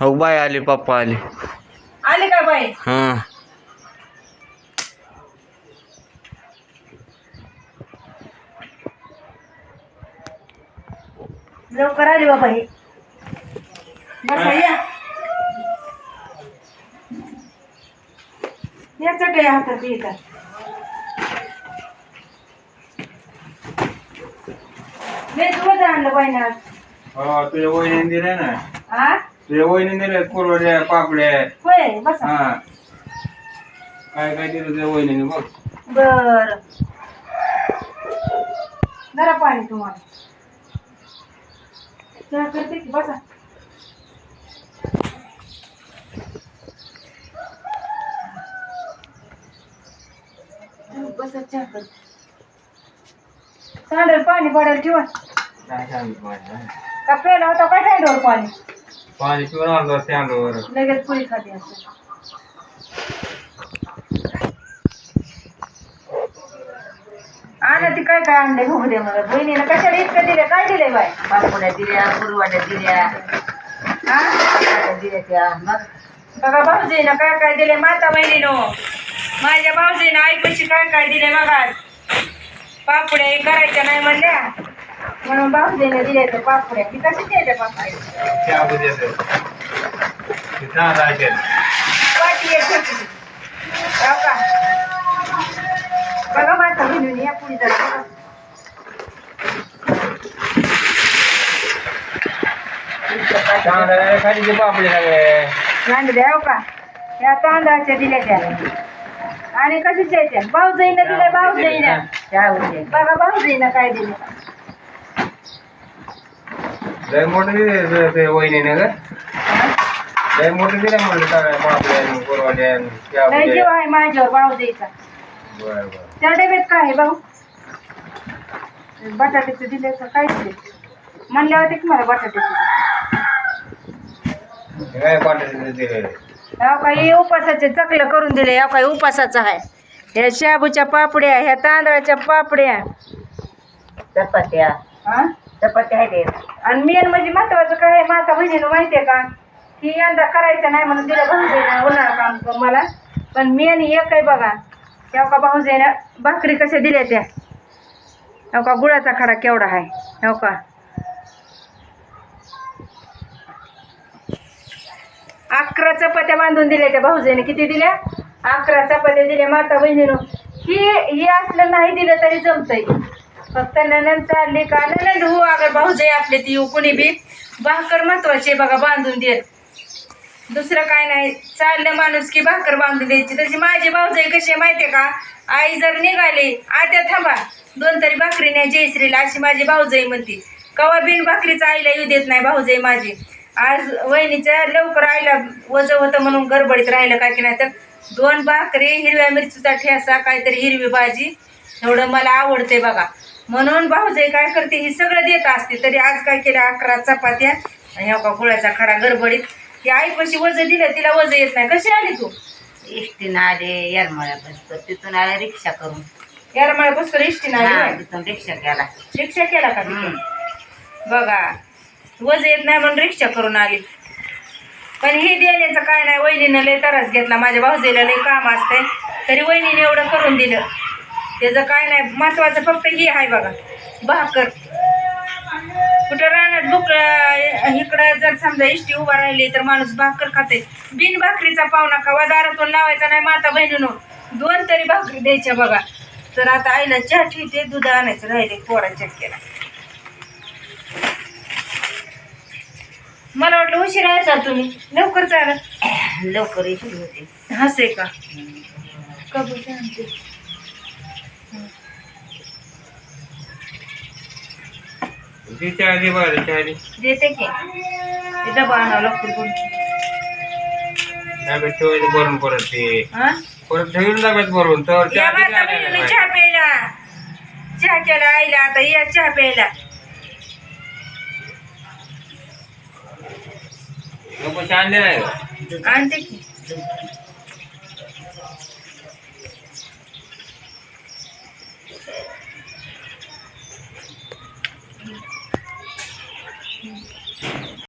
हो बाय आले पप्पा आले. आले का बाई? हां. लवकर आली बाबा हे. बसा या. या चटई हातात येतात मी तुझं आणलं पाहिजे हो तुझ्या वहिनी दिले ना. हा? तुझ्या वहिनी दिले कुरवड्या पापड्या होय बसा. हा. काय काय दिलं तुझ्या वहिनीने बघ. बर. जरा पाणी तुम्हाला. चहा करते की बसा. बसा चहा कर. सांडल पाणी पडायला ठेवा. काय सांगितलं का प्यायला होता का टँडवर पाणी? पाणी पिऊन आलो अंगावर. लगेच पोळी खाते असं आणा ती काय काय आणले बघू दे मला. बहिणीनं कशाला इतकं दिले काय दिले बाय पापड्या दिल्या गुरुवाड्या दिल्या. हा? पापड्या दिल्या त्या. मग? बघा भाऊजीनं काय काय दिले माता बहिणीनं. माझ्या भाऊजीनं आईपाशी काय काय दिले बघा. पापड्या हे करायच्या नाही म्हणल्या. म्हणून भाऊजीने दिले तर पापड्या मी कशी द्यायच्या पापड्या ते सांगायचे वाटी एक छोटी हो का बघा माता बहिणीने या पुढे जरा बघा. सांगायला खाली ते सगळे गांड द्या का या तांदळाच्या दिल्या त्या आणि कशाच्या आहेत त्या भाऊजाईनं दिल्या भाऊजाईनं त्या होते बघा भाऊजाईनं काय दिलं लय मोठं दिले तुझ्या तुझ्या वहिनीने ग. लय मोठं दिलं म्हणलं काय पापड्या कुरवड्या त्या लय जीव आहे माझ्यावर भाऊजाईचा बरं बरं. त्या डब्यात काय आहे भाऊ? बटाट्याचं दिले का काय दिले म्हणल्या होते की मला बटाट्याचे. हे काय पाठवले काही उपासाचे चकलं करून दिले ह्या काही उपासाचं आहे. ह्या शाबूच्या पापड्या ह्या तांदळाच्या पापड्या. चपात्या. हा? चपाती आहे ते. आणि मेन म्हणजे महत्वाचं काय आहे माता बहिणीनं माहितीये का? की यंदा करायचं नाही म्हणून दिलं भाऊजाईनं उन्हाळा काम मला. पण मेन एक आहे बघा तेव्हा का भाऊजाईनं भाकरी कशा दिल्या त्या? हो का गुळाचा खडा केवढा आहे हो का? अकरा चपात्या बांधून दिल्या त्या भाऊजीने किती दिल्या? अकरा चपात्या दिल्या माता बहिणीनं. ही हे असलं नाही दिलं तरी जमतंय. फक्त ननंद चालली का? ननंद हो अगर भाऊजाई आपले ती येऊ बी. भाकर महत्वाची बघा बांधून देत. दुसरं काय नाही. चाललं माणूस की भाकर बांधून द्यायची. तशी माझी भाऊजाई कशी आहे माहितीये का? आई जर निघाली आत्या थांबा. दोन तरी भाकरी नाही जयश्रीला अशी माझी भाऊजाई म्हणते. कवा बिन भाकरीचं आईला येऊ देत नाही भाऊजाई माझी. आज वहिनीच्या लवकर आईला वजं होतं म्हणून गडबडीत राहिलं काय की नाही तर दोन भाकरी हिरव्या मिरचीचा ठेसा काहीतरी हिरवी भाजी. एवढं मला आवडते बघा. म्हणून भाऊजाई काय करते ही सगळं देत असते. तरी आज काय केलं अकरा चपात्या आणि ह्या का गुळाचा खडा गडबडीत. ती आईपाशी वज दिलं तिला वज येत नाही. कशी आली तू? इष्टीनं आले येरमळ्यापासून तिथून आले रिक्षा करून. यार मला पुष्कर इष्टी हा, नाही तिथून रिक्षा केला. रिक्षा केला का तिथे बघा वज येत नाही म्हणून रिक्षा करून आली. पण हे देण्याचं काय नाही वहिनीनं लय त्रास घेतला. माझ्या भाऊजीला लय काम असतंय. तरी वहिनीने एवढं करून दिलं. त्याचं काय नाही महत्वाचं फक्त हे आहे बघा. भाकर. कुठं राहणार अं, इकडं जर समजा इष्टी उभा राहिली तर माणूस भाकर खाते. बिन भाकरीचा पाहुणा कवा दारातून लावायचा नाही माता बहिणीनं. दोन तरी भाकरी द्यायच्या बघा. तर आता आईला चहा ठेवते दूध आणायचं राहिले पोरा चेक केला मला वाटलं उशीर आहे तुम्ही. लवकर चालत लवकर इष्टी होते हसे का? कबूल सांगते ती चहा दे बरं दे देते की? ते डबा लागतो डब्यात ठेवायचं भरून परत ते. परत ठेवून डब्यात भरून तर या चहा दिला माता नाही चहा प्यायला. चहा केला आईला आता या चहा प्यायला. नको आणले नाही का? आणते की?